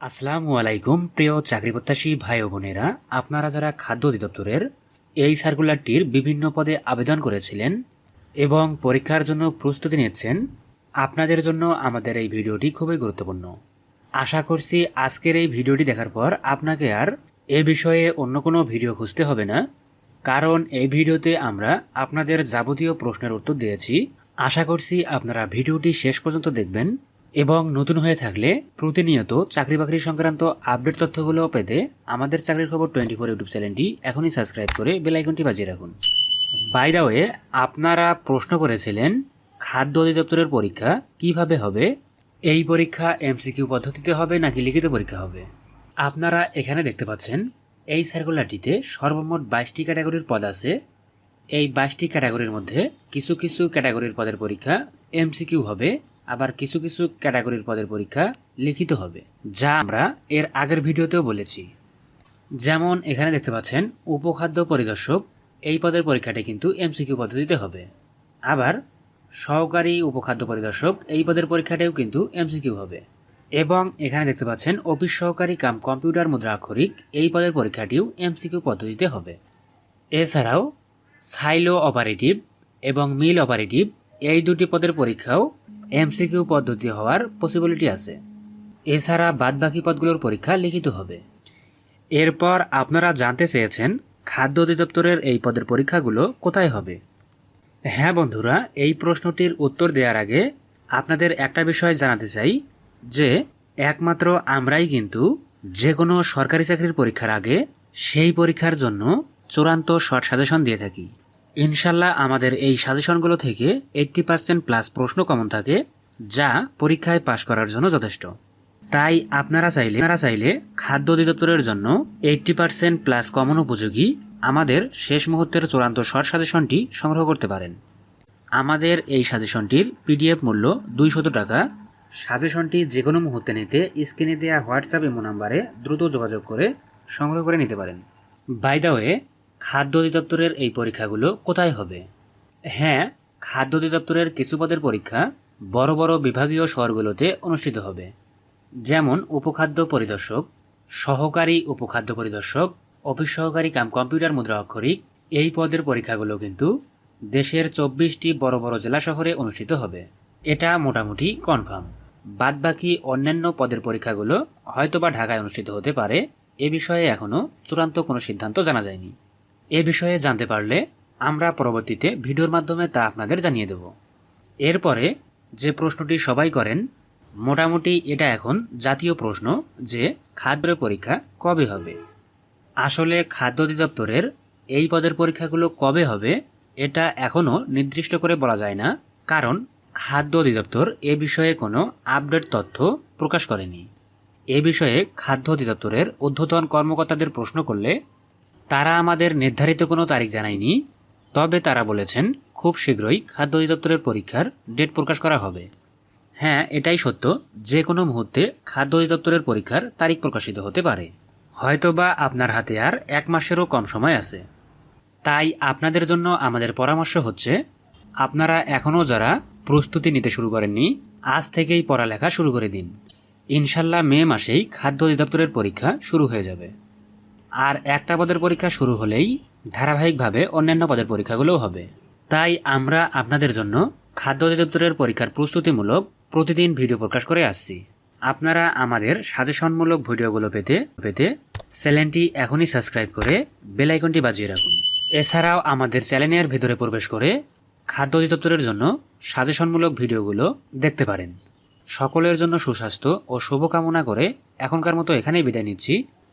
আসসালামু আলাইকুম, প্রিয় চাকরি প্রত্যাশী ভাই বোনেরা। আপনারা যারা খাদ্য অধিদপ্তরের এই সার্কুলারটির বিভিন্ন পদে আবেদন করেছিলেন এবং পরীক্ষার জন্য প্রস্তুতি নিচ্ছেন, আপনাদের জন্য আমাদের এই ভিডিওটি খুবই গুরুত্বপূর্ণ। আশা করছি আজকের এই ভিডিওটি দেখার পর আপনাকে আর এ বিষয়ে অন্য কোনো ভিডিও খুঁজতে হবে না, কারণ এই ভিডিওতে আমরা আপনাদের যাবতীয় প্রশ্নের উত্তর দিয়েছি। আশা করছি আপনারা ভিডিওটি শেষ পর্যন্ত দেখবেন। এবং নতুন হয়ে থাকলে প্রতিনিয়ত চাকরি বাকরি সংক্রান্ত আপডেট তথ্যগুলো পেতে আমাদের চাকরির খবর টোয়েন্টি ফোর ইউটিউব চ্যানেলটি এখনই সাবস্ক্রাইব করে বেলাইকনটি বাজিয়ে রাখুন। বাই দা আপনারা প্রশ্ন করেছিলেন খাদ্য অধিদপ্তরের পরীক্ষা কীভাবে হবে? এই পরীক্ষা এমসিকিউ পদ্ধতিতে হবে নাকি লিখিত পরীক্ষা হবে? আপনারা এখানে দেখতে পাচ্ছেন, এই সার্কুলারটিতে সর্বমোট বাইশটি ক্যাটাগরির পদ আছে। এই বাইশটি ক্যাটাগরির মধ্যে কিছু কিছু ক্যাটাগরির পদের পরীক্ষা এমসিকিউ হবে। আবার কিছু কিছু ক্যাটাগরির পদের পরীক্ষা লিখিত হবে, যা আমরা এর আগের ভিডিওতেও বলেছি। যেমন এখানে দেখতে পাচ্ছেন, উপখাদ্য পরিদর্শক এই পদের পরীক্ষাটি কিন্তু এমসিকিউ পদ্ধতিতে হবে। আবার সহকারী উপখাদ্য পরিদর্শক এই পদের পরীক্ষাটাও কিন্তু এমসিকিউ হবে। এবং এখানে দেখতে পাচ্ছেন, অফিস সহকারী কাম কম্পিউটার মুদ্রা আক্ষরিক এই পদের পরীক্ষাটিও এমসিকিউ পদ্ধতিতে হবে। এছাড়াও সাইলো অপারেটিভ এবং মিল অপারেটিভ এই দুটি পদের পরীক্ষাও এমসিকিউ পদ্ধতি হওয়ার পসিবিলিটি আছে। এছাড়া বাদবাকি পদগুলোর পরীক্ষা লিখিত হবে। এরপর আপনারা জানতে চেয়েছেন খাদ্য অধিদপ্তরের এই পদের পরীক্ষাগুলো কোথায় হবে। হ্যাঁ বন্ধুরা, এই প্রশ্নটির উত্তর দেওয়ার আগে আপনাদের একটা বিষয় জানাতে চাই, যে একমাত্র আমরাই কিন্তু যে কোনো সরকারি চাকরির পরীক্ষার আগে সেই পরীক্ষার জন্য চূড়ান্ত শর্ট সাজেশন দিয়ে থাকি। ইনশাল্লাহ আমাদের এই সাজেশনগুলো থেকে এইট্টি পার্সেন্ট প্লাস প্রশ্ন কমন থাকে, যা পরীক্ষায় পাশ করার জন্য যথেষ্ট। তাই আপনারা চাইলে আপনারা চাইলে খাদ্য অধিদপ্তরের জন্য এইট্টি পার্সেন্ট প্লাস কমন উপযোগী আমাদের শেষ মুহূর্তের চূড়ান্ত শর্ট সাজেশনটি সংগ্রহ করতে পারেন। আমাদের এই সাজেশনটির পিডিএফ মূল্য দুইশত টাকা। সাজেশনটি যে কোনো মুহূর্তে নিতে স্ক্রিনে দেওয়া হোয়াটসঅ্যাপ ইমো নাম্বারে দ্রুত যোগাযোগ করে সংগ্রহ করে নিতে পারেন। বাই দ্য ওয়ে খাদ্য অধিদপ্তরের এই পরীক্ষাগুলো কোথায় হবে? হ্যাঁ খাদ্য অধিদপ্তরের কিছু পদের পরীক্ষা বড় বড় বিভাগীয় শহরগুলোতে অনুষ্ঠিত হবে। যেমন উপখাদ্য পরিদর্শক, সহকারী উপখাদ্য পরিদর্শক, অফিস সহকারী কাম কম্পিউটার মুদ্রা অক্ষরিক এই পদের পরীক্ষাগুলো কিন্তু দেশের চব্বিশটি বড় বড় জেলা শহরে অনুষ্ঠিত হবে। এটা মোটামুটি কনফার্ম। বাদবাকি অন্যান্য পদের পরীক্ষাগুলো হয়তোবা ঢাকায় অনুষ্ঠিত হতে পারে, এ বিষয়ে এখনও চূড়ান্ত কোনো সিদ্ধান্ত জানা যায়নি। এ বিষয়ে জানতে পারলে আমরা পরবর্তীতে ভিডিওর মাধ্যমে তা আপনাদের জানিয়ে দেব। এরপরে যে প্রশ্নটি সবাই করেন, মোটামুটি এটা এখন জাতীয় প্রশ্ন যে খাদ্য পরীক্ষা কবে হবে। আসলে খাদ্য অধিদপ্তরের এই পদের পরীক্ষাগুলো কবে হবে, এটা এখনও নির্দিষ্ট করে বলা যায় না, কারণ খাদ্য অধিদপ্তর এ বিষয়ে কোনো আপডেট তথ্য প্রকাশ করেনি। এ বিষয়ে খাদ্য অধিদপ্তরের ঊর্ধ্বতন কর্মকর্তাদের প্রশ্ন করলে তারা আমাদের নির্ধারিত কোনো তারিখ জানায়নি, তবে তারা বলেছেন খুব শীঘ্রই খাদ্য অধিদপ্তরের পরীক্ষার ডেট প্রকাশ করা হবে। হ্যাঁ এটাই সত্য যে কোনো মুহূর্তে খাদ্য অধিদপ্তরের পরীক্ষার তারিখ প্রকাশিত হতে পারে। হয়তোবা আপনার হাতে আর এক মাসেরও কম সময় আছে। তাই আপনাদের জন্য আমাদের পরামর্শ হচ্ছে, আপনারা এখনও যারা প্রস্তুতি নিতে শুরু করেননি, আজ থেকেই পড়ালেখা শুরু করে দিন। ইনশাল্লাহ মে মাসেই খাদ্য অধিদপ্তরের পরীক্ষা শুরু হয়ে যাবে। আর একটা পদের পরীক্ষা শুরু হলেই ধারাবাহিকভাবে অন্যান্য পদের পরীক্ষাগুলোও হবে। তাই আমরা আপনাদের জন্য খাদ্য অধিদপ্তরের পরীক্ষার প্রস্তুতিমূলক প্রতিদিন ভিডিও প্রকাশ করে আসছি। আপনারা আমাদের সাজেশনমূলক ভিডিওগুলো পেতে পেতে চ্যানেলটি এখনই সাবস্ক্রাইব করে বেল আইকনটি বাজিয়ে রাখুন। এছাড়াও আমাদের চ্যানেলের ভেতরে প্রবেশ করে খাদ্য অধিদপ্তরের জন্য সাজেশনমূলক ভিডিওগুলো দেখতে পারেন। সকলের জন্য সুস্বাস্থ্য ও শুভকামনা করে এখনকার মতো এখানেই বিদায় নিচ্ছি।